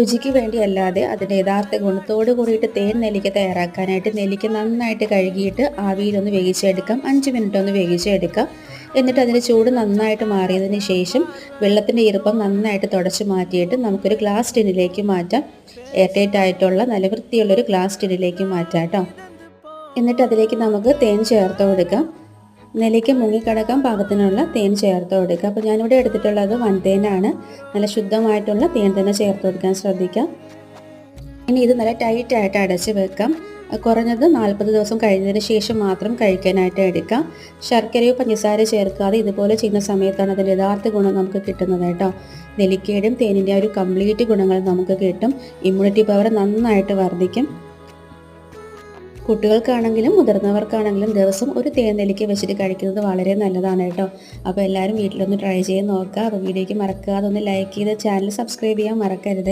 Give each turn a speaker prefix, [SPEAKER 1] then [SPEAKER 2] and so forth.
[SPEAKER 1] രുചിക്ക് വേണ്ടി അല്ലാതെ അതിന്റെ യഥാർത്ഥ ഗുണത്തോട് കൂടിയിട്ട് തേൻ നെല്ലിക്ക തയ്യാറാക്കാനായിട്ട് നെല്ലിക്ക നന്നായിട്ട് കഴുകിയിട്ട് ആവിയിലൊന്ന് വേവിച്ചെടുക്കാം. അഞ്ച് മിനിറ്റ് ഒന്ന് വേവിച്ചെടുക്കാം. എന്നിട്ട് അതിന്റെ ചൂട് നന്നായിട്ട് മാറിയതിന് ശേഷം വെള്ളത്തിന്റെ ഈർപ്പം നന്നായിട്ട് തുടച്ച് മാറ്റിയിട്ട് നമുക്കൊരു ഗ്ലാസ് ടിന്നിലേക്ക് മാറ്റാം. എയർടൈറ്റ് ആയിട്ടുള്ള നല്ല വൃത്തിയുള്ളൊരു ഗ്ലാസ് ടിന്നിലേക്ക് മാറ്റാം കേട്ടോ. എന്നിട്ട് അതിലേക്ക് നമുക്ക് തേൻ ചേർത്ത് കൊടുക്കാം. നെല്ലിക്ക മുങ്ങിക്കിടക്കാൻ പാകത്തിനുള്ള തേൻ ചേർത്ത് കൊടുക്കുക. അപ്പോൾ ഞാനിവിടെ എടുത്തിട്ടുള്ളത് വൻതേനാണ്. നല്ല ശുദ്ധമായിട്ടുള്ള തേൻ തന്നെ ചേർത്ത് കൊടുക്കാൻ ശ്രദ്ധിക്കാം. ഇനി ഇത് നല്ല ടൈറ്റായിട്ട് അടച്ച് വെക്കാം. കുറഞ്ഞത് നാൽപ്പത് ദിവസം കഴിഞ്ഞതിന് ശേഷം മാത്രം കഴിക്കാനായിട്ട് എടുക്കാം. ശർക്കരയോ പഞ്ചസാര ചേർക്കാതെ ഇതുപോലെ ചെയ്യുന്ന സമയത്താണ് അതിന്റെ യഥാർത്ഥ ഗുണം നമുക്ക് കിട്ടുന്നത് കേട്ടോ. നെല്ലിക്കയുടെയും തേനിന്റെ ഒരു കംപ്ലീറ്റ് ഗുണങ്ങൾ നമുക്ക് കിട്ടും. ഇമ്മ്യൂണിറ്റി പവർ നന്നായിട്ട് വർദ്ധിക്കും. കുട്ടികൾക്കാണെങ്കിലും മുതിർന്നവർക്കാണെങ്കിലും ദിവസം ഒരു തേനെല്ലിക്ക വെച്ചിട്ട് കഴിക്കുന്നത് വളരെ നല്ലതാണ് കേട്ടോ. അപ്പോൾ എല്ലാവരും വീട്ടിലൊന്ന് ട്രൈ ചെയ്ത് നോക്കുക. അപ്പോൾ വീഡിയോയ്ക്ക് മറക്കാതെ ഒന്ന് ലൈക്ക് ചെയ്ത് ചാനൽ സബ്സ്ക്രൈബ് ചെയ്യാൻ മറക്കരുത്.